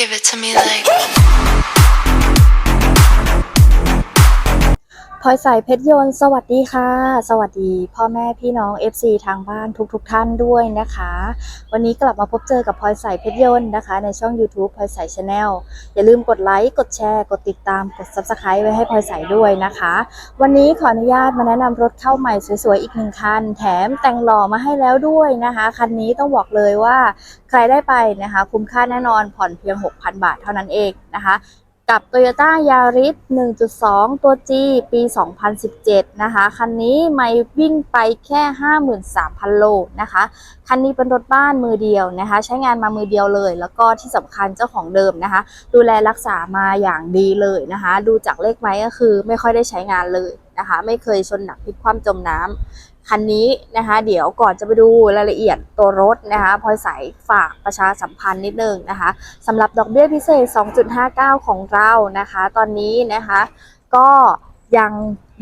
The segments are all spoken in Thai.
Give it to me like. พลอยสายเพชรยนต์สวัสดีค่ะ สวัสดี พ่อแม่พี่น้อง FC ทางบ้านทุกๆทท่านด้วยนะคะ วันนี้กลับมาพบเจอกับพลอยสายเพชรยนต์นะคะ ในช่อง YouTube พลอยสายชาแนลอย่าลืมกดไลค์กดแชร์ กดติดตามกด Subscribe ไว้ให้พลอยสายด้วยนะคะ วันนี้ขออนุญาตมาแนะนำรถเข้าใหม่สวยๆอีกหนึ่งคัน แถมแต่งหล่อมาให้แล้วด้วยนะคะ คันนี้ต้องบอกเลยว่าใครได้ไปนะคะ คุ้มค่าแน่นอนผ่อนเพียง 6,000 บาทเท่านั้นเองนะคะ กับ Toyota Yaris 1.2 ตัว G ปี 2017 นะคะ คันนี้ไม่วิ่งไปแค่ 53,000 โลนะคะ คันนี้เป็นรถบ้านมือเดียวนะคะ ใช้งานมามือเดียวเลย แล้วก็ที่สำคัญเจ้าของเดิมนะคะ ดูแลรักษามาอย่างดีเลยนะคะ ดูจากเลขไม้ก็คือไม่ค่อยได้ใช้งานเลย นะคะ ไม่เคยชนหนักพลิกคว่ำจมน้ำคันนี้นะคะ เดี๋ยวก่อนจะไปดูรายละเอียดตัวรถนะคะพลอยใสฝากประชาสัมพันธ์นิดนึงนะคะสำหรับดอกเบี้ยพิเศษ 2.59 ของเรานะคะ ตอนนี้นะคะก็ยัง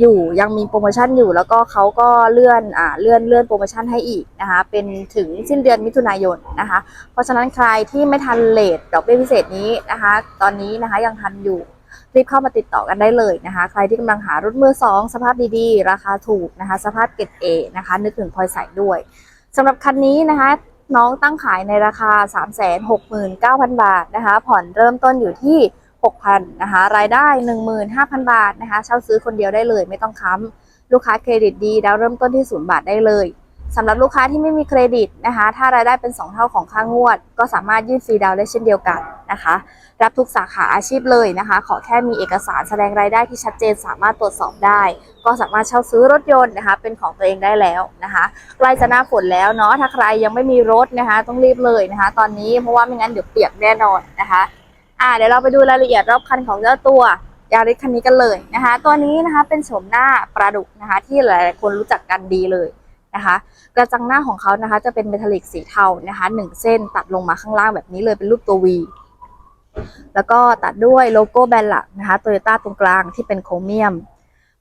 อยู่ยังมีโปรโมชั่นอยู่แล้วก็เขาก็เลื่อนอ่าเลื่อนเลื่อนโปรโมชั่นให้อีกนะคะเป็นถึงสิ้นเดือนมิถุนายนนะคะเพราะฉะนั้นใครที่ไม่ทันเลทดอกเบี้ยพิเศษนี้นะคะ ตอนนี้นะคะยังทันอยู่ รีบเข้ามาติดต่อกันได้เลยนะคะ ใครที่กำลังหารถมือสองสภาพดีๆ ราคาถูกนะคะ สภาพเกรดเอนะคะ นึกถึงพลอยใส่ด้วยสำหรับคันนี้นะคะน้องตั้งขายในราคา 369,000 บาทนะคะ ผ่อนเริ่มต้นอยู่ที่ 6,000นะคะ รายได้ 15,000 บาทนะคะ เช่าซื้อคนเดียวได้เลย ไม่ต้องค้ำลูกค้าเครดิตดีดาวเริ่มต้นที่ 0 บาทได้เลยสำหรับลูกค้าที่ไม่มีเครดิตนะคะ ถ้ารายได้เป็น 2 เท่าของค่างวด ก็สามารถยื่นฟรีดาวน์ได้เช่นเดียวกัน นะคะ รับทุกสาขาอาชีพเลยนะคะ ขอแค่มีเอกสารแสดงรายได้ที่ชัดเจนสามารถตรวจสอบได้ ก็สามารถเช่าซื้อรถยนต์นะคะ เป็นของตัวเองได้แล้วนะคะใกล้จะหน้าฝนแล้วเนาะถ้าใครยังไม่มีรถนะคะ ต้องรีบเลยนะคะ ตอนนี้เพราะว่าไม่งั้นเดี๋ยวเปียกแน่นอนนะคะอ่าเดี๋ยวเราไปดูรายละเอียดรอบคันของเจ้าตัวยาริสคันนี้กันเลยนะคะ ตัวนี้นะคะเป็นโฉมหน้าปลาดุกนะคะ ที่หลายๆคนรู้จักกันดีเลยนะคะกระจังหน้าของเขานะคะจะเป็นเมทัลลิกสีเทานะคะหนึ่งเส้นตัดลงมาข้างล่างแบบนี้เลยเป็นรูปตัว V แล้วก็ตัดด้วยโลโก้แบรนด์หลักนะคะโตโยต้าตรงกลางที่เป็นโครเมียม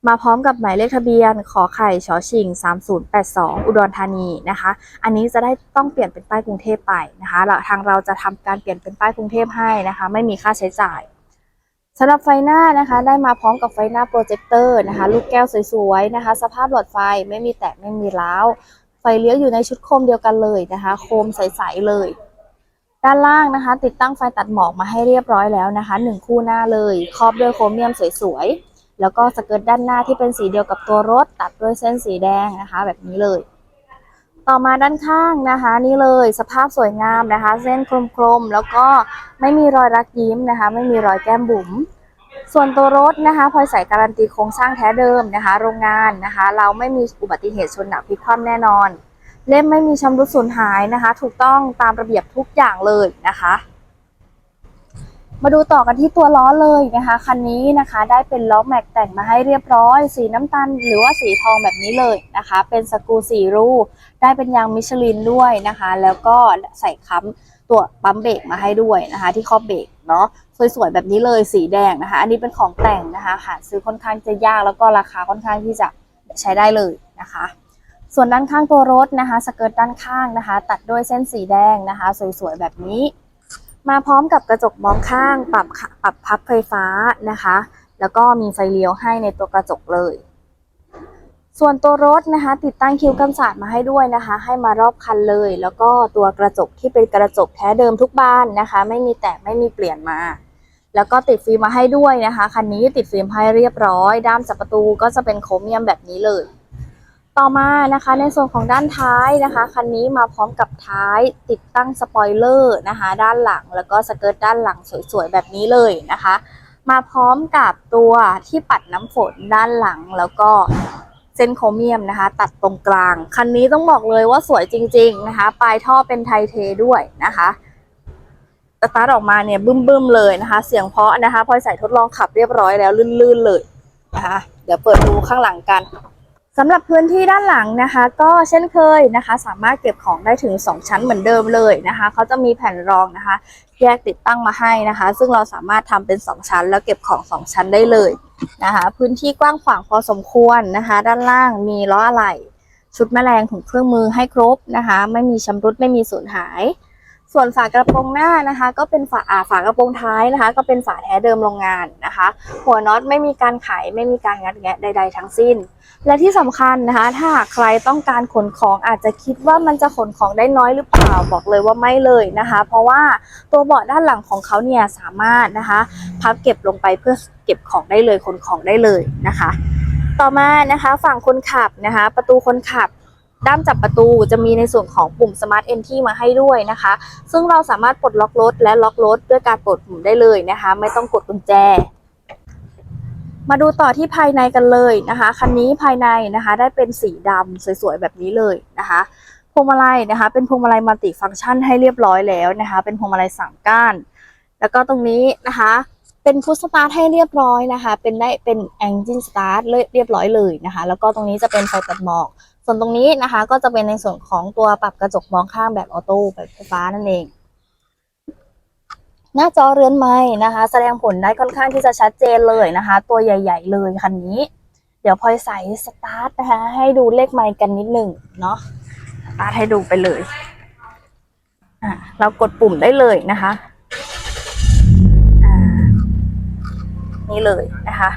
มาพร้อมกับหมายเลขทะเบียน ขอไข่ชอชิง 3082 อุดรธานีนะคะ อันนี้จะได้ต้องเปลี่ยนเป็นป้ายกรุงเทพไปนะคะแล้วทางเราจะทำการเปลี่ยนเป็นป้ายกรุงเทพให้นะคะ ไม่มีค่าใช้จ่ายสำหรับไฟหน้านะคะได้มาพร้อมกับไฟหน้าโปรเจคเตอร์นะคะ ลูกแก้วสวยๆนะคะ สภาพหลอดไฟไม่มีแตกไม่มีร้าวไฟเลี้ยวอยู่ในชุดโคมเดียวกันเลยนะคะ โคมใสๆเลย ด้านล่างนะคะ ติดตั้งไฟตัดหมอกมาให้เรียบร้อยแล้วนะคะหนึ่งคู่หน้าเลยครอบด้วยโครเมียมสวยๆ แล้วก็สเกิร์ตด้านหน้าที่เป็นสีเดียวกับตัวรถ ตัดด้วยเส้นสีแดงนะคะ แบบนี้เลย ต่อมาด้านข้างนะคะ นี่เลยสภาพสวยงามนะคะ เส้นกลมๆ แล้วก็ไม่มีรอยรักยิ้มนะคะ ไม่มีรอยแก้มบุ๋มส่วนตัวรถนะคะพลอยใส่การันตีโครงสร้างแท้เดิมนะคะ โรงงานนะคะ เราไม่มีอุบัติเหตุชนหนักพลิกคว่ำแน่นอน เล่มไม่มีชำรุดสูญหายนะคะ ถูกต้องตามระเบียบทุกอย่างเลยนะคะ มาดูต่อกันที่ตัวล้อเลยนะคะคันนี้นะคะได้เป็นล้อแม็กแต่งมาให้เรียบร้อย สีน้ำตาลหรือว่าสีทองแบบนี้เลยนะคะ เป็นสกูสีรูได้เป็นยางมิชลินด้วยนะคะ แล้วก็ใส่ค้ำตัวปั๊มเบรกมาให้ด้วยนะคะ ที่ครอบเบรกเนาะสวยๆแบบนี้เลยสีแดงนะคะ อันนี้เป็นของแต่งนะคะหาซื้อค่อนข้างจะยากแล้วก็ราคาค่อนข้างที่จะใช้ได้เลยนะคะ ส่วนด้านข้างตัวรถนะคะ สเกิร์ตด้านข้างนะคะ ตัดด้วยเส้นสีแดงนะคะ สวยๆ แบบนี้ มาพร้อมกับกระจกมองข้าง ปรับปรับพับไฟฟ้านะคะ แล้วก็มีไฟเลี้ยวให้ในตัวกระจกเลย ส่วนตัวรถนะคะ ติดตั้งคิ้วกันศาสตร์มาให้ด้วยนะคะ ให้มารอบคันเลย แล้วก็ตัวกระจกที่เป็นกระจกแท้เดิมทุกบ้านนะคะ ไม่มีแตกไม่มีเปลี่ยนมาแล้วก็ติดฟิล์มมาให้ด้วยนะคะ คันนี้ติดฟิล์มให้เรียบร้อย ด้ามจับประตูก็จะเป็นโครเมียมแบบนี้เลย ต่อมานะคะในส่วนของด้านท้ายนะคะคันนี้มาพร้อมกับท้ายติดตั้งสปอยเลอร์นะคะด้านหลังแล้วก็สเกิร์ตด้านหลังสวยๆแบบนี้เลยนะคะ มาพร้อมกับตัวที่ปัดน้ำฝนด้านหลังแล้วก็เส้นโครเมียมนะคะ ตัดตรงกลาง คันนี้ต้องบอกเลยว่าสวยจริง ๆนะคะ ปลายท่อเป็นไทเทด้วยนะคะสตาร์ทออกมาเนี่ยบึ้มๆเลยนะคะ เสียงเพาะนะคะพลอยใส่ทดลองขับเรียบร้อยแล้วลื่นๆเลยนะคะเดี๋ยวเปิดดูข้างหลังกัน สำหรับพื้นที่ด้านหลังนะคะ ก็เช่นเคยนะคะ สามารถเก็บของได้ถึง 2 ชั้นเหมือนเดิมเลยนะคะเขาจะมีแผ่นรองนะคะ แยกติดตั้งมาให้นะคะ ซึ่งเราสามารถทำเป็น 2 ชั้น แล้วเก็บของ 2 ชั้นได้เลยนะคะ พื้นที่กว้างขวางพอสมควรนะคะ ด้านล่างมีล้ออะไหล่ชุดแมลงถุงเครื่องมือให้ครบนะคะ ไม่มีชำรุดไม่มีสูญหาย ส่วนฝากระโปรงหน้านะคะ ก็เป็นฝาฝากระโปรงท้ายนะคะ ก็เป็นฝาแท้เดิมโรงงานนะคะ หัวน็อตไม่มีการไขไม่มีการงัดแงะใด ๆ ทั้งสิ้น และที่สำคัญนะคะ ถ้าใครต้องการขนของอาจจะคิดว่ามันจะขนของได้น้อยหรือเปล่าบอกเลยว่าไม่เลยนะคะ เพราะว่าตัวเบาะด้านหลังของเขาเนี่ยสามารถนะคะ พับเก็บลงไปเพื่อเก็บของได้เลยขนของได้เลยนะคะ ต่อมานะคะ ฝั่งคนขับนะคะ ประตูคนขับ ด้ามจับประตูจะมีในส่วนของปุ่ม Smart Entry มาให้ด้วยนะคะ ซึ่งเราสามารถปลดล็อกรถและล็อกรถด้วยการกดปุ่มได้เลยนะคะ ไม่ต้องกดกุญแจ มาดูต่อที่ภายในกันเลยนะคะ คันนี้ภายในนะคะได้เป็นสีดำสวยๆแบบนี้เลยนะคะพวงมาลัยนะคะ เป็นพวงมาลัยมัลติฟังก์ชันให้เรียบร้อยแล้วนะคะ เป็นพวงมาลัยสามก้าน แล้วก็ตรงนี้นะคะเป็นพุชสตาร์ทให้เรียบร้อยนะคะ เป็นได้เป็นแองจินสตาร์ทเรียบร้อยเลยนะคะ แล้วก็ตรงนี้จะเป็นไฟตัดหมอก ส่วนตรงนี้นะคะก็จะเป็นในส่วนของตัวปรับกระจกมองข้างแบบออโต้แบบไฟฟ้านั่นเอง หน้าจอเรือนไม้นะคะ แสดงผลได้ค่อนข้างที่จะชัดเจนเลยนะคะ ตัวใหญ่ ๆ เลยคันนี้ เดี๋ยวพลอยใส่สตาร์ทนะคะให้ดูเลขไมค์กันนิดหนึ่งเนาะสตาร์ทให้ดูไปเลยอะเรากดปุ่มได้เลยนะคะ อ่า นี่เลยนะคะ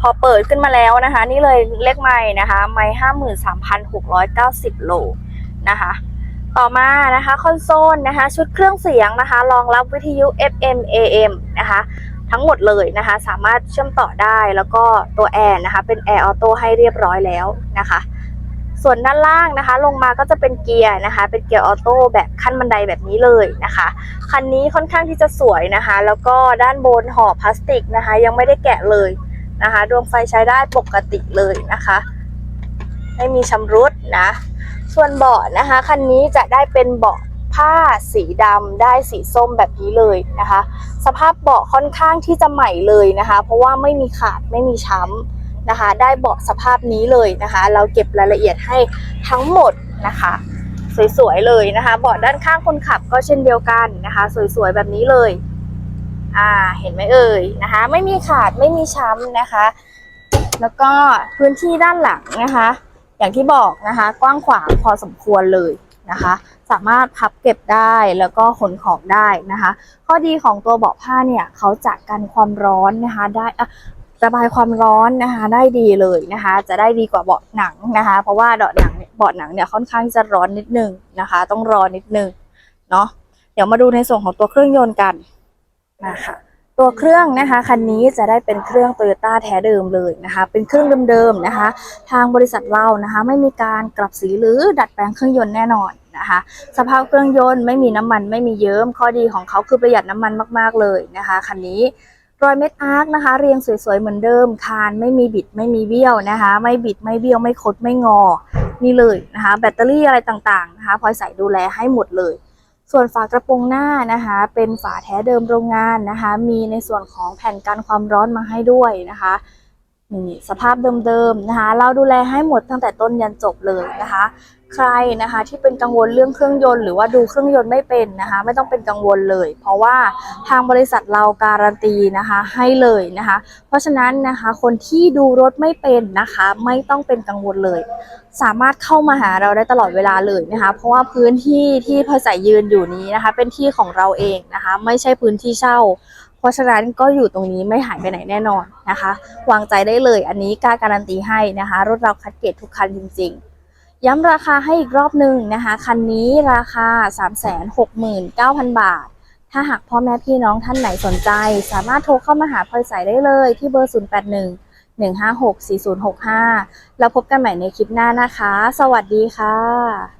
พอเปิดขึ้นมาแล้วนะคะ นี่เลยเลขไม้นะคะไม้ห้าหมื่นสามพันหกร้อยเก้าสิบโลนะคะ ต่อมานะคะคอนโซลนะคะ ชุดเครื่องเสียงนะคะรองรับวิทยุ FM AM นะคะ ทั้งหมดเลยนะคะ สามารถเชื่อมต่อได้แล้วก็ตัวแอร์นะคะ เป็นแอร์ออโต้ให้เรียบร้อยแล้วนะคะ ส่วนด้านล่างนะคะ ลงมาก็จะเป็นเกียร์นะคะ เป็นเกียร์ออโต้แบบขั้นบันไดแบบนี้เลยนะคะ คันนี้ค่อนข้างที่จะสวยนะคะ แล้วก็ด้านบนห่อพลาสติกนะคะ ยังไม่ได้แกะเลย นะคะดวงไฟใช้ได้ปกติเลยนะคะ ไม่มีชำรุดนะ ส่วนเบาะนะคะคันนี้จะได้เป็นเบาะผ้าสีดำได้สีส้มแบบนี้เลยนะคะ สภาพเบาะค่อนข้างที่จะใหม่เลยนะคะ เพราะว่าไม่มีขาดไม่มีช้ำนะคะ ได้เบาะสภาพนี้เลยนะคะ เราเก็บรายละเอียดให้ทั้งหมดนะคะ สวยๆเลยนะคะ เบาะด้านข้างคนขับก็เช่นเดียวกันนะคะ สวยๆแบบนี้เลย อ่าเห็นไหมเอ่ยนะคะ ไม่มีขาดไม่มีช้ำนะคะ แล้วก็พื้นที่ด้านหลังนะคะ อย่างที่บอกนะคะ กว้างขวางพอสมควรเลยนะคะ สามารถพับเก็บได้แล้วก็ขนของได้นะคะ ข้อดีของตัวเบาะผ้าเนี่ยเขาจะกันความร้อนนะคะได้อะระบายความร้อนนะคะได้ดีเลยนะคะ จะได้ดีกว่าเบาะหนังนะคะ เพราะว่าเบาะหนังเนี่ยเบาะหนังเนี่ยค่อนข้างจะร้อนนิดนึงนะคะ ต้องรอนิดนึงเนาะเดี๋ยวมาดูในส่วนของตัวเครื่องยนต์กัน นะคะตัวเครื่องนะคะคันนี้จะได้เป็นเครื่องโตโยต้าแท้เดิมเลยนะคะเป็นเครื่องเดิมๆนะคะ ทางบริษัทเรานะคะไม่มีการกลับสีหรือดัดแปลงเครื่องยนต์แน่นอนนะคะสภาพเครื่องยนต์ไม่มีน้ำมันไม่มีเยิ้มข้อดีของเขาคือประหยัดน้ำมันมากๆเลยนะคะคันนี้รอยเม็ดอาร์คนะคะเรียงสวยๆเหมือนเดิมคานไม่มีบิดไม่มีเบี้ยวนะคะ ไม่บิดไม่เบี้ยวไม่คดไม่งอนี่เลยนะคะ แบตเตอรี่อะไรต่างๆนะคะพลอยใส่ดูแลให้หมดเลย ส่วนฝากระโปรงหน้านะคะ เป็นฝาแท้เดิมโรงงานนะคะ มีในส่วนของแผ่นกันความร้อนมาให้ด้วยนะคะ นี่สภาพเดิมๆนะคะ เราดูแลให้หมดตั้งแต่ต้นยันจบเลยนะคะ ใครนะคะที่เป็นกังวลเรื่องเครื่องยนต์หรือว่าดูเครื่องยนต์ไม่เป็นนะคะ ไม่ต้องเป็นกังวลเลย เพราะว่าทางบริษัทเราการันตีนะคะให้เลยนะคะ เพราะฉะนั้นนะคะคนที่ดูรถไม่เป็นนะคะ ไม่ต้องเป็นกังวลเลย สามารถเข้ามาหาเราได้ตลอดเวลาเลยนะคะ เพราะว่าพื้นที่ที่พอใส่ยืนอยู่นี้นะคะ เป็นที่ของเราเองนะคะ ไม่ใช่พื้นที่เช่า เพราะฉะนั้นก็อยู่ตรงนี้ไม่หายไปไหนแน่นอนนะคะ วางใจได้เลยอันนี้กล้าการันตีให้นะคะ รถเราคัดเกรดทุกคันจริง ๆ ย้ำราคาให้อีกรอบหนึ่งนะคะ คันนี้ราคา 369,000 บาท ถ้าหากพ่อแม่พี่น้องท่านไหนสนใจ สามารถโทรเข้ามาหาพลอยใส่ได้เลยที่เบอร์ 081 156 4065 แล้วพบกันใหม่ในคลิปหน้านะคะ สวัสดีค่ะ